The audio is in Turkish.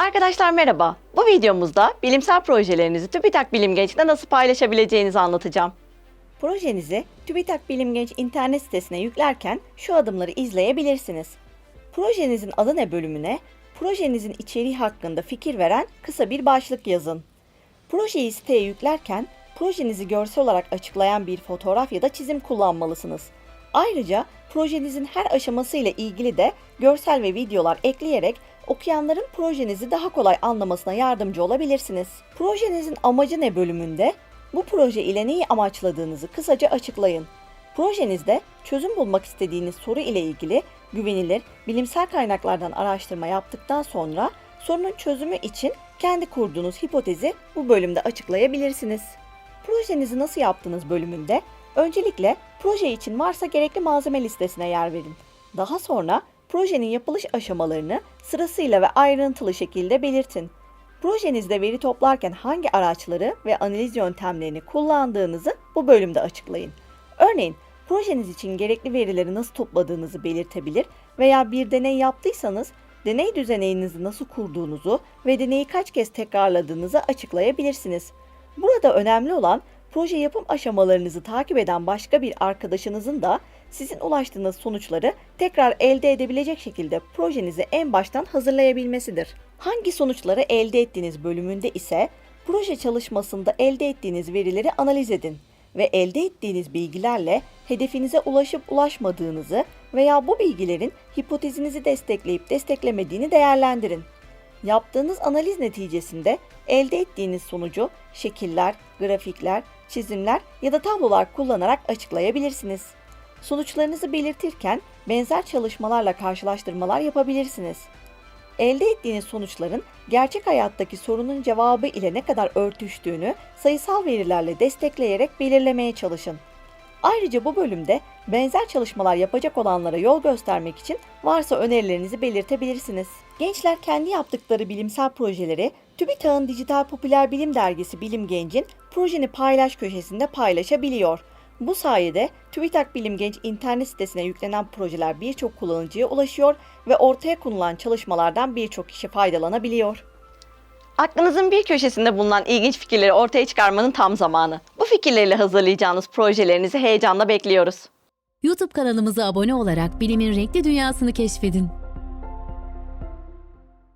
Arkadaşlar merhaba. Bu videomuzda bilimsel projelerinizi TÜBİTAK Bilim Genç'te nasıl paylaşabileceğinizi anlatacağım. Projenizi TÜBİTAK Bilim Genç internet sitesine yüklerken şu adımları izleyebilirsiniz. Projenizin adı ne bölümüne, projenizin içeriği hakkında fikir veren kısa bir başlık yazın. Projeyi siteye yüklerken projenizi görsel olarak açıklayan bir fotoğraf ya da çizim kullanmalısınız. Ayrıca projenizin her aşaması ile ilgili de görsel ve videolar ekleyerek okuyanların projenizi daha kolay anlamasına yardımcı olabilirsiniz. Projenizin amacı ne bölümünde bu proje ile neyi amaçladığınızı kısaca açıklayın. Projenizde çözüm bulmak istediğiniz soru ile ilgili güvenilir bilimsel kaynaklardan araştırma yaptıktan sonra sorunun çözümü için kendi kurduğunuz hipotezi bu bölümde açıklayabilirsiniz. Projenizi nasıl yaptınız bölümünde öncelikle proje için varsa gerekli malzeme listesine yer verin. Daha sonra projenin yapılış aşamalarını sırasıyla ve ayrıntılı şekilde belirtin. Projenizde veri toplarken hangi araçları ve analiz yöntemlerini kullandığınızı bu bölümde açıklayın. Örneğin projeniz için gerekli verileri nasıl topladığınızı belirtebilir veya bir deney yaptıysanız deney düzeninizi nasıl kurduğunuzu ve deneyi kaç kez tekrarladığınızı açıklayabilirsiniz. Burada önemli olan proje yapım aşamalarınızı takip eden başka bir arkadaşınızın da sizin ulaştığınız sonuçları tekrar elde edebilecek şekilde projenizi en baştan hazırlayabilmesidir. Hangi sonuçları elde ettiğiniz bölümünde ise proje çalışmasında elde ettiğiniz verileri analiz edin ve elde ettiğiniz bilgilerle hedefinize ulaşıp ulaşmadığınızı veya bu bilgilerin hipotezinizi destekleyip desteklemediğini değerlendirin. Yaptığınız analiz neticesinde elde ettiğiniz sonucu şekiller, grafikler, çizimler ya da tablolar kullanarak açıklayabilirsiniz. Sonuçlarınızı belirtirken benzer çalışmalarla karşılaştırmalar yapabilirsiniz. Elde ettiğiniz sonuçların gerçek hayattaki sorunun cevabı ile ne kadar örtüştüğünü sayısal verilerle destekleyerek belirlemeye çalışın. Ayrıca bu bölümde benzer çalışmalar yapacak olanlara yol göstermek için varsa önerilerinizi belirtebilirsiniz. Gençler kendi yaptıkları bilimsel projeleri TÜBİTAK'ın dijital popüler bilim dergisi Bilim Genç'in projeni paylaş köşesinde paylaşabiliyor. Bu sayede TÜBİTAK Bilim Genç internet sitesine yüklenen projeler birçok kullanıcıya ulaşıyor ve ortaya konulan çalışmalardan birçok kişi faydalanabiliyor. Aklınızın bir köşesinde bulunan ilginç fikirleri ortaya çıkarmanın tam zamanı. Bu fikirlerle hazırlayacağınız projelerinizi heyecanla bekliyoruz. YouTube kanalımıza abone olarak bilimin renkli dünyasını keşfedin.